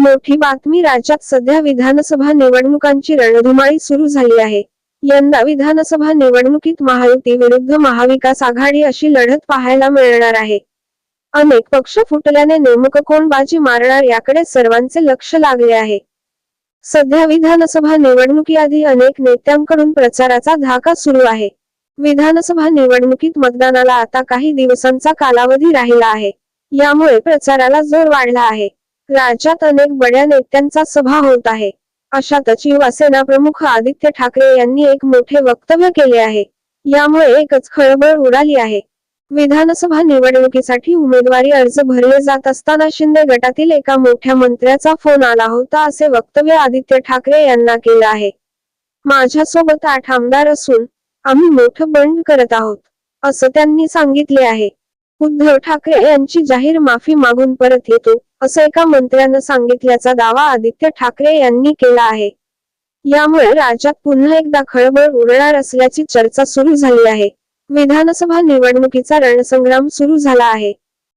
मोठी बातमी राज्यात सध्या विधानसभा निवडणुकांची रणधुमाळी सुरू झाली आहे. यंदा विधानसभा निवडणुकीत महायुती विरुद्ध महाविकास आघाडी अशी लढत पाहायला मिळणार आहे. अनेक पक्ष फुटल्याने नेमकं कोण बाजी मारणार याकडे सर्वांचे लक्ष लागले आहे. सध्या विधानसभा निवडणुकीआधी अनेक नेत्यांकडून प्रचाराचा धाका सुरू आहे. विधानसभा निवडणुकीत मतदानाला आता काही दिवसांचा कालावधी राहिला आहे. यामुळे प्रचाराला जोर वाढला आहे. राज्यात अनेक बड्या नेत्यांचा सभा होत आहे. अशातच युवासेना प्रमुख आदित्य ठाकरे यांनी एक मोठे वक्तव्य केले आहे. यामुळे एकच खळबळ उडाली आहे. विधानसभा निवडणुकीसाठी उमेदवारी अर्ज भरले जात असताना शिंदे गटातील एका मोठ्या मंत्र्याचा फोन आला होता असे वक्तव्य आदित्य ठाकरे यांना केलं आहे. माझ्यासोबत आठ आमदार असून आम्ही मोठं बंड करत आहोत असं त्यांनी सांगितले आहे. उद्धव ठाकरे यांची जाहीर माफी मागून परत येतो असं एका मंत्र्यानं सांगितल्याचा दावा आदित्य ठाकरे यांनी केला आहे. यामुळे राज्यात पुन्हा एकदा खळबळ उडणार असल्याची चर्चा सुरू झाली आहे. विधानसभा निवडणुकीचा रणसंग्राम सुरू झाला आहे.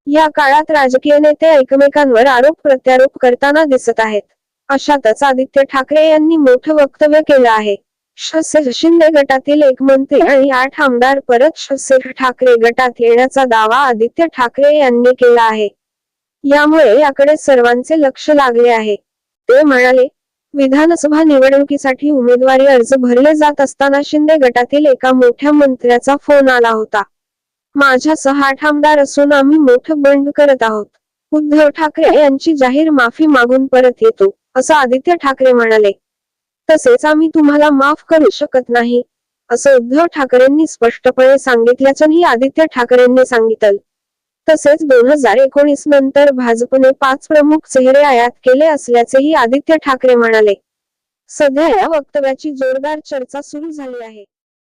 या काळात राजकीय नेते एकमेकांवर आरोप प्रत्यारोप करताना दिसत आहेत. अशातच आदित्य ठाकरे यांनी मोठं वक्तव्य केलं आहे. शिंदे गटातील एक मंत्री आणि आठ आमदार परत शसे ठाकरे गटात येण्याचा दावा आदित्य ठाकरे यांनी केला आहे. यामुळे याकडे सर्वांचे लक्ष लागले आहे. ते म्हणाले विधानसभा निवडणुकीसाठी उमेदवारी अर्ज भरले जात असताना शिंदे गटातील एका मोठ्या मंत्र्याचा फोन आला होता. माझ्यासह आठ आमदार असून आम्ही मोठं बंड करत आहोत. उद्धव ठाकरे यांची जाहीर माफी मागून परत येतो असं आदित्य ठाकरे म्हणाले. तसेच आम्ही तुम्हाला माफ करू शकत नाही असं उद्धव ठाकरेंनी स्पष्टपणे सांगितल्याचंही आदित्य ठाकरेंनी सांगितलं. तसेच दोन हजार एकोणीस नंतर भाजपने पाच प्रमुख चेहरे आयात केले असल्याचेही आदित्य ठाकरे म्हणाले. सध्या या वक्तव्याची जोरदार चर्चा सुरू झाली आहे.